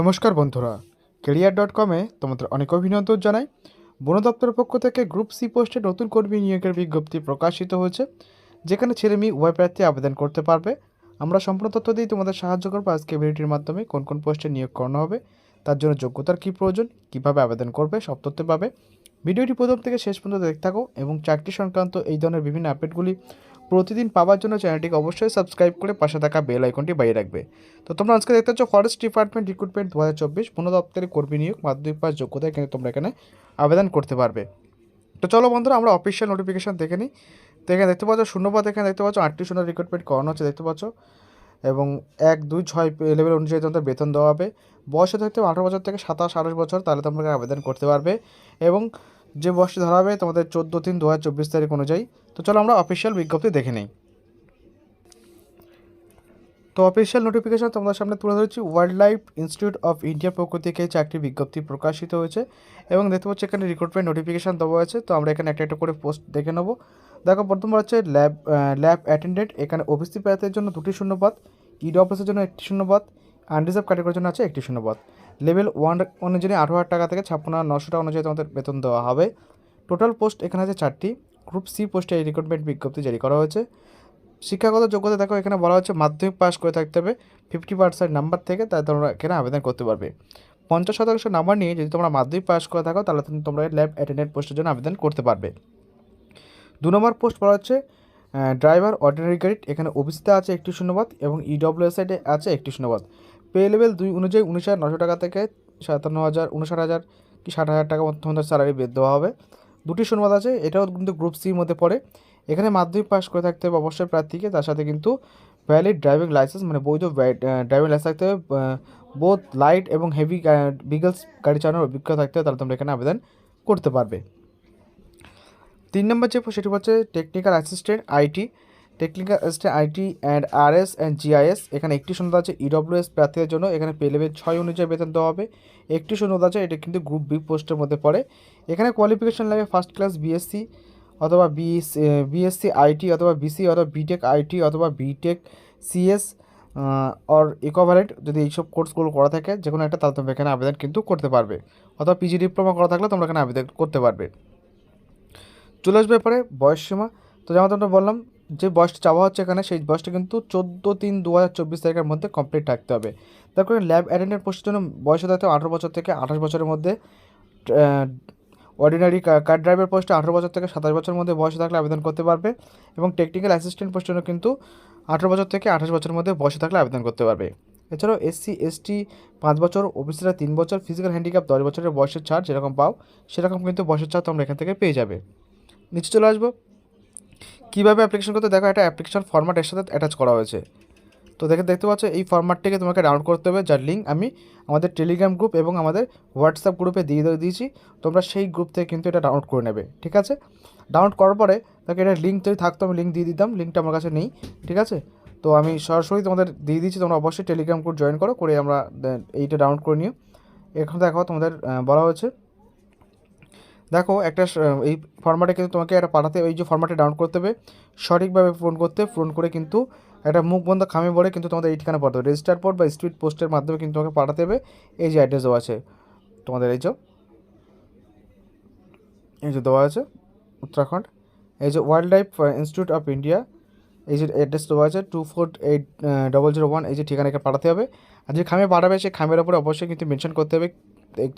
নমস্কার বন্ধুরা, career dot কমে তোমাদের অনেক অভিনন্দন জানাই। বন দপ্তরের পক্ষ থেকে গ্রুপ সি পোস্টে নতুন কর্মী নিয়োগের বিজ্ঞপ্তি প্রকাশিত হয়েছে, যেখানে ছেলে মেয়ে উভয় প্রার্থী আবেদন করতে পারবে। আমরা সম্পূর্ণ তথ্য দিয়ে তোমাদের সাহায্য করব আজকে ভিডিওটির মাধ্যমে, কোন কোন পোস্টে নিয়োগ করানো হবে, তার জন্য যোগ্যতার কী প্রয়োজন, কীভাবে আবেদন করবে, সব তথ্য পাবে। ভিডিওটি প্রথম থেকে শেষ পর্যন্ত দেখতে থাকো এবং চাকরি সংক্রান্ত এই ধরনের বিভিন্ন আপডেটগুলি প্রতিদিন পাওয়ার জন্য চ্যানেলটিকে অবশ্যই সাবস্ক্রাইব করে পাশে থাকা বেল আইকনটি বাইরে রাখবে। তো তোমরা আজকে দেখতে পাচ্ছ ফরেস্ট ডিপার্টমেন্ট রিক্রুটমেন্ট দু হাজার চব্বিশ বন দপ্তরের কর্মী নিয়োগ, মাধ্যমিক পাস যোগ্যতায় কিন্তু তোমরা এখানে আবেদন করতে পারবে। তো চলো বন্ধুরা, আমরা অফিসিয়াল নোটিফিকেশন দেখে নিই। তো এখানে দেখতে পাচ্ছ শূন্যপদ, এখানে দেখতে পাচ্ছ আটটি শূন্য রিক্রুটমেন্ট করানো হচ্ছে দেখতে পাচ্ছ। এবং এক, দুই, ছয় লেভেল অনুযায়ী তোমাদের বেতন দেওয়া হবে। বয়সে থাকতে আঠারো বছর থেকে সাতাশ, আঠাশ বছর, তাহলে তোমরা আবেদন করতে পারবে। এবং যে বয়সটি ধরা হবে, তোমাদের চোদ্দ তিন দু তারিখ অনুযায়ী। তো চলো আমরা অফিসিয়াল বিজ্ঞপ্তি দেখে নিই। তো অফিসিয়াল নোটিফিকেশন তোমাদের সামনে তুলে ধরেছি ওয়াইল্ড লাইফ ইনস্টিটিউট অফ ইন্ডিয়ার পক্ষ থেকে চাকরি বিজ্ঞপ্তি প্রকাশিত হয়েছে এবং দেখতে পাচ্ছি এখানে রিক্রুটমেন্ট নোটিফিকেশন দেওয়া আছে। তো আমরা এখানে একটা একটা করে পোস্ট দেখে নেব। দেখো প্রথমবার হচ্ছে ল্যাব ল্যাব অ্যাটেন্ডেন্ট এখানে ওবিসি প্রার্থীর জন্য দুটি শূন্যপদ ইডব্লিউএসের জন্য একটি শূন্যপদ আনরিজার্ভ ক্যাটাগরির জন্য আছে একটি শূন্যপদ। লেভেল ওয়ান অনুযায়ী আঠারো হাজার টাকা থেকে ছাপ্পান্ন হাজার নশো টাকা অনুযায়ী তোমাদের বেতন দেওয়া হবে। টোটাল পোস্ট এখানে আছে চারটি। গ্রুপ সি পোস্টে এই রিক্রুটমেন্ট বিজ্ঞপ্তি জারি করা হয়েছে। শিক্ষাগত যোগ্যতা দেখো, এখানে বলা হচ্ছে মাধ্যমিক পাস করে থাকতে হবে। ফিফটি পার্সেন্ট নাম্বার থেকে তাই তোমরা এখানে আবেদন করতে পারবে। পঞ্চাশ শতাংশ নাম্বার নিয়ে যদি তোমরা মাধ্যমিক পাস করে থাকো, তাহলে তোমরা ল্যাব অ্যাটেন্ডেন্ট পোস্টের জন্য আবেদন করতে পারবে। দু নম্বর পোস্ট বলা হচ্ছে ড্রাইভার অর্ডিনারি গাড়ি এখানে ওবিসিতে আছে একটি শূন্যবাদ এবং ইডব্লিউএসআইডে আছে একটি শূন্যবাদ পে লেভেল দুই অনুযায়ী উনিশ হাজার নশো টাকা থেকে সাতান্ন হাজার, উনষাট হাজার কি ষাট হাজার টাকা তোমাদের স্যালারি বেদ দেওয়া হবে। দুটি শূন্যবাদ আছে, এটাও কিন্তু গ্রুপ সির মধ্যে পড়ে। এখানে মাধ্যমিক পাস করে থাকতে হবে অবশ্যই প্রার্থীকে, তার সাথে কিন্তু ভ্যালিড ড্রাইভিং লাইসেন্স মানে বৈধ ড্রাইভিং লাইসেন্স থাকতে হবে বোথ লাইট এবং হেভি ভিগলস গাড়ি চালানোর অভিজ্ঞতা থাকতে হবে, তাহলে তোমরা এখানে আবেদন করতে পারবে। তিন নম্বর যে সেটি হচ্ছে technical assistant IT technical assistant, IT, and R S and GIS. এখানে একটি শূন্যতা আছে ইডব্লিউএস প্রার্থীদের জন্য। এখানে পে লেভেল ছয় অনুযায়ী বেতন দেওয়া হবে। একটি শূন্যতা আছে, এটা কিন্তু গ্রুপ বি পোস্টের মধ্যে পড়ে। এখানে কোয়ালিফিকেশন লাগে ফার্স্ট ক্লাস বিএসসি অথবা বিএস বিএসসি আইটি অথবা বিসি অথবা বিটেক আইটি অথবা বিটেক সিএস অর ইকোভারেন্ট যদি এইসব কোর্সগুলো করা থাকে যে কোনো একটা, তাহলে তোমরা এখানে আবেদন কিন্তু করতে পারবে। অথবা পিজি ডিপ্লোমা করা থাকলে তোমরা এখানে আবেদন করতে পারবে। চলে আসবে পরে বয়স সীমা। তো যেমন তোমরা বললাম যে বয়সটা চাওয়া হচ্ছে এখানে, সেই বয়সটা কিন্তু চোদ্দ তিন দু হাজার চব্বিশ তারিখের মধ্যে কমপ্লিট থাকতে হবে। তারপরে ল্যাব অ্যাটেন্ডেন্ট পোস্টের জন্য বয়স থাকতে হবে আঠারো বছর থেকে আঠাশ বছরের মধ্যে অর্ডিনারি কার ড্রাইভার পোস্টে আঠারো বছর থেকে সাতাশ বছরের মধ্যে বয়স থাকলে আবেদন করতে পারবে এবং টেকনিক্যাল অ্যাসিস্ট্যান্ট পোস্টের জন্য কিন্তু আঠারো বছর থেকে আঠাশ বছরের মধ্যে বয়স থাকলে আবেদন করতে পারবে। এছাড়াও এসসি এসটি পাঁচ বছর ওবিসিরা তিন বছর ফিজিক্যাল হ্যান্ডিক্যাপ দশ বছরের বয়সের ছাড় যেরকম পাও, সেরকম কিন্তু বয়সের ছাড় তোমরা এখান থেকে পেয়ে যাবে। নিচে চলে আসব। কীভাবে অ্যাপ্লিকেশন করতে দেখো, একটা অ্যাপ্লিকেশন ফর্ম্যাট এর সাথে অ্যাটাচ করা হয়েছে। তো দেখে দেখতে পাচ্ছ, এই ফর্ম্যাটটিকে তোমাকে ডাউনলোড করতে হবে। যার লিঙ্ক আমি আমাদের টেলিগ্রাম গ্রুপ এবং আমাদের হোয়াটসঅ্যাপ গ্রুপে দিয়ে দিয়েছি। তোমরা সেই গ্রুপ থেকে কিন্তু এটা ডাউনলোড করে নেবে, ঠিক আছে? ডাউনলোড করার পরে তাকে এটা লিঙ্ক যদি থাকতো, আমি লিঙ্ক দিয়ে দিতাম। লিঙ্কটা আমার কাছে নেই, ঠিক আছে? তো আমি সরাসরি তোমাদের দিয়ে দিচ্ছি তোমরা অবশ্যই টেলিগ্রাম গ্রুপ জয়েন করো, করে আমরা এইটা ডাউনলোড করে নিও। এখন দেখো, তোমাদের বলা হয়েছে দেখো একটা এই ফর্ম্যাটে কিন্তু তোমাকে একটা পাঠাতে এই যে ফর্ম্যাটে ডাউন করতে হবে, সঠিকভাবে ফোন করতে ফোন করে কিন্তু একটা মুখ বন্ধ খামে পড়ে কিন্তু তোমাদের এই ঠিকানা পাঠাতে হবে। রেজিস্টার পোর্ট বা স্ট্রিট পোস্টের মাধ্যমে কিন্তু তোমাকে পাঠাতে হবে। এই যে অ্যাড্রেস দেওয়া আছে, তোমাদের এই যে এই যে দেওয়া আছে, উত্তরাখণ্ড। এই যে wildlife institute of India এই যে অ্যাড্রেস দেওয়া আছে two four eight double zero one এই যে ঠিকানাকে পাঠাতে হবে। আর যে খামে পাঠাবে সেই খামের ওপরে অবশ্যই কিন্তু মেনশন করতে হবে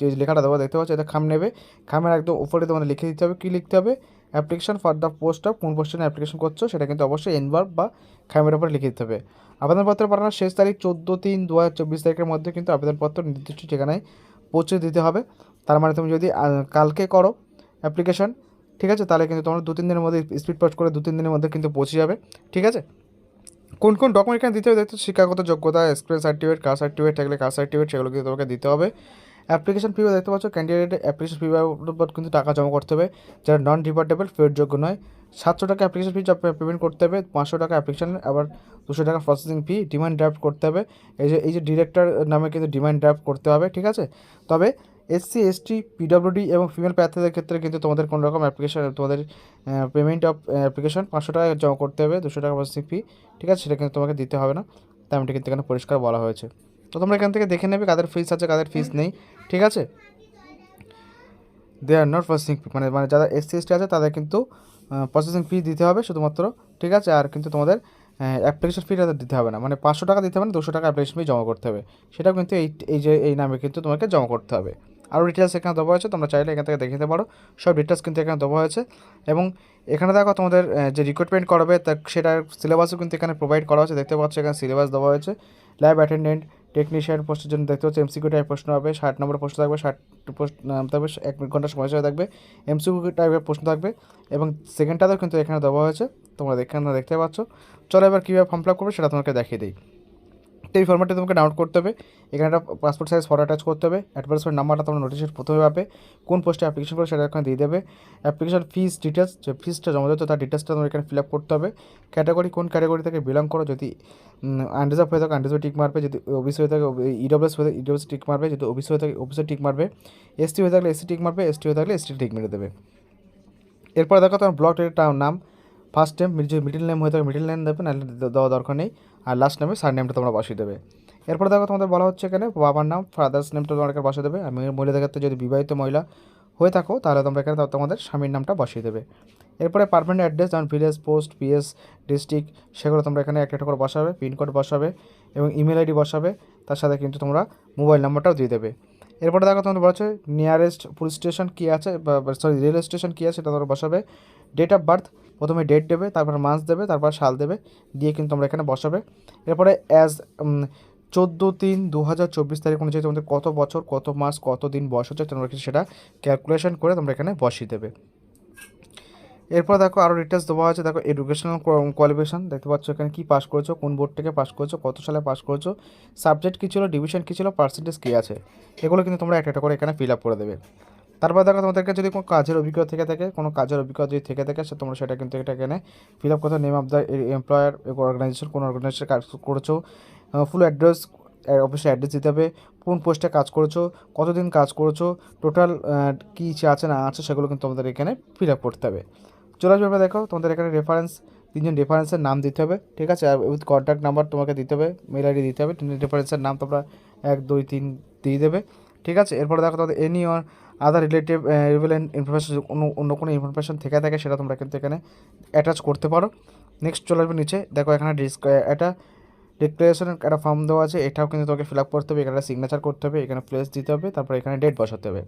যে লেখাটা দেওয়া দেখতে পাচ্ছ? এটা খাম নেবে। খামের একদম উপরে তোমাদের লিখে দিতে হবে। কী লিখতে হবে? Application for the post of কোন পোস্টে অ্যাপ্লিকেশন করছ, সেটা কিন্তু অবশ্যই এনভার্ব বা খামের উপরে লিখে দিতে হবে। আবেদনপত্র পাঠানোর শেষ তারিখ চোদ্দ তিন দু হাজার চব্বিশ তারিখের মধ্যে কিন্তু আবেদনপত্র নির্দিষ্ট ঠিকানায় পৌঁছে দিতে হবে। তার মানে তুমি যদি কালকে করো অ্যাপ্লিকেশন ঠিক আছে? তাহলে কিন্তু তোমার দু তিন দিনের মধ্যে স্পিড পোস্ট করে দু তিন দিনের মধ্যে কিন্তু পৌঁছে যাবে, ঠিক আছে? কোন কোন ডকুমেন্ট এখানে দিতে হবে? দেখতে শিক্ষাগত যোগ্যতা এক্সপিরিয়েন্স সার্টিফিকেট কাস্ট সার্টিফিকেট থাকলে কাস্ট সার্টিফিকেট সেগুলো কিন্তু তোমাকে দিতে হবে। অ্যাপ্লিকেশন ফি দেখতে পাচ্ছ ক্যান্ডিডেট অ্যাপ্লিকেশন ফি বাবদ কিন্তু টাকা জমা করতে হবে, যারা নন রিফান্ডেবল যোগ্য নয়। সাতশো টাকা অ্যাপ্লিকেশন ফি পেমেন্ট করতে হবে, পাঁচশো টাকা অ্যাপ্লিকেশন আবার দুশো টাকা প্রসেসিং ফি ডিমান্ড ড্রাফট করতে হবে। এই যে এই যে ডিরেক্টর নামে কিন্তু ডিমান্ড ড্রাফট করতে হবে, ঠিক আছে? তবে এসসি এসটি পিডব্লিউডি এবং ফিমেল প্রার্থীদের ক্ষেত্রে কিন্তু তোমাদের কোনো রকম অ্যাপ্লিকেশন তোমাদের পেমেন্ট অফ অ্যাপ্লিকেশন পাঁচশো টাকা জমা করতে হবে, দুশো টাকা প্রসেসিং ফি ঠিক আছে? সেটা কিন্তু তোমাকে দিতে হবে না। তেমনটি কিন্তু এখানে পরিষ্কার বলা হয়েছে। তো তোমরা এখান থেকে দেখে নেবে কাদের ফিস আছে, কাদের ফিস নেই। ঠিক আছে? দে আর নট প্রসেসিং মানে মানে যারা এসসি এসটি আছে, তাদের কিন্তু প্রসেসিং ফি দিতে হবে শুধুমাত্র। ঠিক আছে? আর কিন্তু তোমাদের অ্যাপ্লিকেশন ফিটা দিতে হবে না। মানে পাঁচশো টাকা দিতে হবে না, দুশো টাকা অ্যাপ্লিকেশন ফি জমা করতে হবে। সেটাও কিন্তু এই এই যে, এই নামে কিন্তু তোমাকে জমা করতে হবে। আরও ডিটেলস এখানে দেওয়া হয়েছে, তোমরা চাইলে এখান থেকে দেখে নিতে পারো। সব ডিটেলস কিন্তু এখানে দেওয়া হয়েছে। এবং এখানে দেখো তোমাদের যে রিক্রুটমেন্ট করবে, তা সেটার সিলেবাসও কিন্তু এখানে প্রোভাইড করা হয়েছে। দেখতে পাচ্ছ এখানে সিলেবাস দেওয়া হয়েছে। ল্যাব অ্যাটেন্ডেন্ট টেকনিশিয়ান পোস্টের জন্য দেখতে হচ্ছে এমসিকিউ টাইপ প্রশ্ন হবে, ষাট নম্বর প্রশ্ন থাকবে, ষাট পোস্ট তবে এক ঘণ্টা সময় থাকবে এমসিকিউ টাইপের প্রশ্ন থাকবে এবং সেকেন্ডটাতেও কিন্তু এখানে দেওয়া হয়েছে, তোমরা এখানে দেখতে পাচ্ছ। চলো এবার কীভাবে ফর্ম ফিল আপ করবে সেটা তোমাকে দেখিয়ে দিই। এই ফর্ম্যাটটা তোমাকে ডাউনলোড করতে হবে। এখানে একটা পাসপোর্ট সাইজ ফটো অ্যাটাচ করতে হবে। অ্যাডভার্সমেন্ট নাম্বারটা তোমরা নোটিশের প্রথমে পাবে। কোন পোস্টে অ্যাপ্লিকেশন করে সেটা এখানে দিয়ে দেবে। অ্যাপ্লিকেশন ফিস ডিটেলস যে ফিসটা জমা দিতে তার ডিটেলসটা তোমার এখানে ফিল আপ করতে হবে। ক্যাটাগরি কোন ক্যাটাগরি থেকে বিলং করো, যদি আনরিজার্ভ হয়ে থাকে আনরিজার্ভ টিক মারবে, যদি ওবিসি হয়ে থাকে ইডব্লিউএস হয়ে থাকে ইডব্লিউএস টিক মারবে, যদি ওবিসি হয়ে থাকে ওবিসি টিক মারবে। এসটি হয়ে থাকলে এসসি টিক মারবে এসটি হয়ে থাকলে এসটি টিক মেরে দেবে। এরপরে দেখো তোমার ব্লক নাম। ফার্স্ট টাইম মিডিল নেম হয়ে থাকে মিডিল নেম দেবে, নাহলে দেওয়া দরকার নেই। আর লাস্ট নেমে সার নেমটা তোমরা বসিয়ে দেবে। এরপরে দেখো তোমাদের বলা হচ্ছে এখানে বাবার নাম ফাদার্স নেমটা তোমার এখানে বসিয়ে দেবে। আর মেয়ে- মহিলাদের ক্ষেত্রে যদি বিবাহিত মহিলা হয়ে থাকো, তাহলে তোমরা এখানে তোমাদের স্বামীর নামটা বসিয়ে দেবে। এরপরে পারমানেন্ট অ্যাড্রেস যেমন ভিলেজ পোস্ট পিএস ডিস্ট্রিক্ট সেগুলো তোমরা এখানে একটা করে বসাবে পিনকোড বসাবে এবং ইমেল আইডি বসাবে। তার সাথে কিন্তু তোমরা মোবাইল নাম্বারটাও দিয়ে দেবে। এরপরে দেখো তোমাদের বলা হচ্ছে নিয়ারেস্ট পুলিশ স্টেশন কী আছে সরি রেলওয়ে স্টেশন কী আছে সেটা তোমরা বসাবে। ডেট অফ বার্থ প্রথমে ডেট দেবে, তারপর মাস দেবে, তারপর সাল দেবে, দিয়ে কিন্তু তোমরা এখানে বসাবে। এরপরে অ্যাজ চোদ্দ তিন দু হাজার চব্বিশ তারিখ অনুযায়ী তোমাদের কত বছর, কত মাস, কত দিন বয়স হচ্ছে, তোমরা কিন্তু সেটা ক্যালকুলেশন করে তোমরা এখানে বসিয়ে দেবে। এরপর দেখো আরও ডিটেলস দেওয়া আছে, দেখো এডুকেশনাল কোয়ালিফিকেশন দেখতে পাচ্ছ এখানে কী পাস করেছ, কোন বোর্ড থেকে পাস করেছ, কত সালে পাস করেছ সাবজেক্ট কী ছিল ডিভিশন কী ছিল পার্সেন্টেজ কী আছে, এগুলো কিন্তু তোমরা একটা একটা করে এখানে ফিল আপ করে দেবে। তারপর দেখো তোমাদেরকে যদি কোনো কাজের অভিজ্ঞতা থেকে থাকে, কোনো কাজের অভিজ্ঞতা যদি থেকে থাকে, সে তোমরা সেটা কিন্তু এটা এখানে ফিল আপ করতে name of the employer organization কোন অর্গানাইজেশন কাজ করেছ ফুল অ্যাড্রেস অফিসে অ্যাড্রেস দিতে হবে, কোন পোস্টে কাজ করেছ, কতদিন কাজ করেছ টোটাল কী আছে না আছে সেগুলো কিন্তু তোমাদের এখানে ফিল আপ করতে হবে। চলে আসবে দেখো, তোমাদের এখানে রেফারেন্স তিনজন রেফারেন্সের নাম দিতে হবে, ঠিক আছে? আর উইথ কন্ট্যাক্ট নাম্বার তোমাকে দিতে হবে মেল আইডি দিতে হবে, তিনজন রেফারেন্সের নাম তোমরা এক, দুই, তিন দিয়ে দেবে, ঠিক আছে? এরপরে দেখো তোমাদের any other relative relevant information অন্য অন্য কোনো ইনফরমেশন থেকে থাকে সেটা তোমরা কিন্তু এখানে অ্যাটাচ করতে পারো। নেক্সট চলে আসবে নিচে। দেখো এখানে ডিসক একটা ডিক্লারেশনের একটা ফর্ম দেওয়া আছে। এটাও কিন্তু তোমাকে ফিল আপ করতে হবে। এখানে সিগনেচার করতে হবে। এখানে প্লেস দিতে হবে। তারপর এখানে ডেট বসাতে হবে।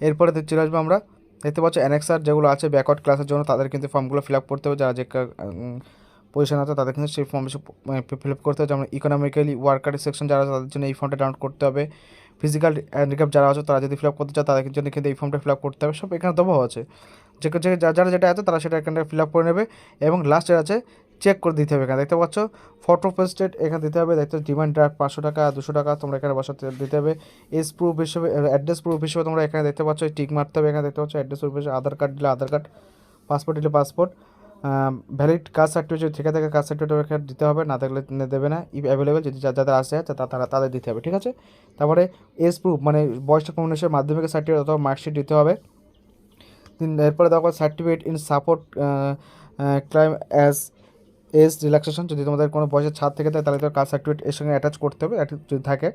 এরপরে চলে আসব আমরা। দেখতে পাচ্ছ অ্যানেক্সার যেগুলো আছে ব্যাকওয়ার্ড ক্লাসের জন্য তাদের কিন্তু ফর্মগুলো ফিল আপ করতে হবে। যারা যে পজিশন আছে, তাদের কিন্তু সেই ফর্ম ফিল আপ করতে হবে। যেমন ইকোনমিক্যালি ওয়ার্কার সেকশন যারা তাদের জন্য এই ফর্মটা ডাউনলোড করতে হবে। ফিজিক্যাল হ্যান্ডিক্যাপ যারা আছে, তারা যদি ফিল আপ করতে চায়, তাদের জন্য কিন্তু এই ফর্মটা ফিল আপ করতে হবে। সব এখানে দেওয়া আছে। যে যারা যেটা আছে, তারা সেটা এখানে ফিল আপ করে নেবে এবং লাস্ট আছে চেক করে দিতে হবে এখানে। দেখতে পাচ্ছ ফটো পোস্টেড এখানে দিতে হবে। দেখতে ডিমান্ড ড্রাফট পাঁচশো টাকা, দুশো টাকা তোমরা এখানে বসাতে দিতে হবে। এস প্রুফ হিসেবে অ্যাড্রেস প্রুফ হিসেবে তোমরা এখানে দেখতে পাচ্ছ টিক মারতে হবে। এখানে দেখতে পাচ্ছ অ্যাড্রেস প্রুফ হিসেবে আধার কার্ড দিলে আধার কার্ড পাসপোর্ট দিলে পাসপোর্ট ভ্যালিড কাস্ট সার্টিফিকেট থেকে থাকে কাস্ট সার্টিফিকেট দিতে হবে, না থাকলে দেবে না। ইফ অ্যাভেলেবেল যদি যাদের আসে তারা, তাদের দিতে হবে, ঠিক আছে? তারপরে এজ প্রুফ মানে বয়সটা কমিউনিকেশন মাধ্যমিক সার্টিফিকেট অথবা মার্কশিট দিতে হবে। এরপরে দেখো certificate in support claim as age relaxation যদি তোমাদের কোনো বয়সের ছাদ থেকে থাকে, তাহলে তো কাস্ট সার্টিফিকেট এর সঙ্গে অ্যাটাচ করতে হবে যদি থাকে।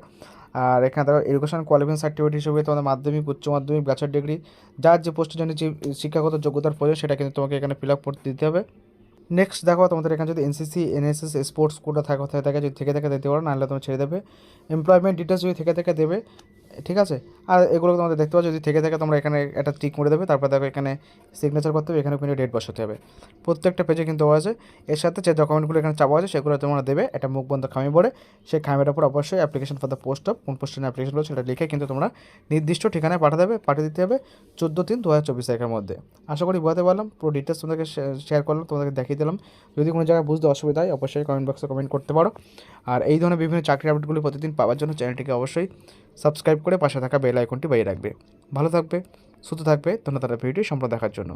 আর এখানে দেখো এডুকেশন কোয়ালিফিকেশন সার্টিফিকেট হিসেবে তোমাদের মাধ্যমিক, উচ্চ মাধ্যমিক ব্যাচেলর ডিগ্রি যার যে পোস্টের জন্য যে শিক্ষাগত যোগ্যতার প্রয়োজন, সেটা কিন্তু তোমাকে এখানে ফিল আপ করতে দিতে হবে। নেক্সট দেখো, তোমাদের এখানে যদি এনসিসি এনএসএস স্পোর্টস কোটা থাকে, থেকে, যদি থেকে থেকে দিতে পারো, নাহলে তোমার ছেড়ে দেবে। এমপ্লয়মেন্ট ডিটেলস যদি থেকে থেকে দেবে, ঠিক আছে? আর এগুলো তোমাদের দেখতে পাচ্ছ, যদি থেকে থাকে তোমরা এখানে একটা টিক করে দেবে, তারপর দেখো এখানে সিগনেচার করতে হবে, এখানে কিন্তু ডেট বসাতে হবে। প্রত্যেকটা পেজে কিন্তু আছে। এর সাথে যে ডকুমেন্টগুলো এখানে চাপা আছে, সেগুলো তোমরা দেবে। একটা মুখ বন্ধ খামি পড়ে সেই খামের উপর অবশ্যই application for the post of কোন পোস্টের অ্যাপ্লিকেশন সেটা লিখে কিন্তু তোমরা নির্দিষ্ট ঠিকানায় পাঠাতে হবে, পাঠিয়ে দিতে হবে চোদ্দ তিন দু হাজার চব্বিশ তারিখের মধ্যে। আশা করি বোঝাতে পারলাম, পুরো ডিটেলস তোমাদেরকে শেয়ার করলাম, তোমাদেরকে দেখিয়ে দিলাম। যদি কোনো জায়গায় বুঝতে অসুবিধা হয়, অবশ্যই কমেন্ট বক্সে কমেন্ট করতে পারো। আর এই ধরনের বিভিন্ন চাকরি আপডেটগুলি প্রতিদিন পাওয়ার জন্য চ্যানেলটিকে অবশ্যই সাবস্ক্রাইব করে পাশে থাকা বেল আইকনটি বাইরে রাখবে। ভালো থাকবে সুস্থ থাকবে ধন্যবাদ ভিডিওটি সম্পূর্ণ দেখার জন্য।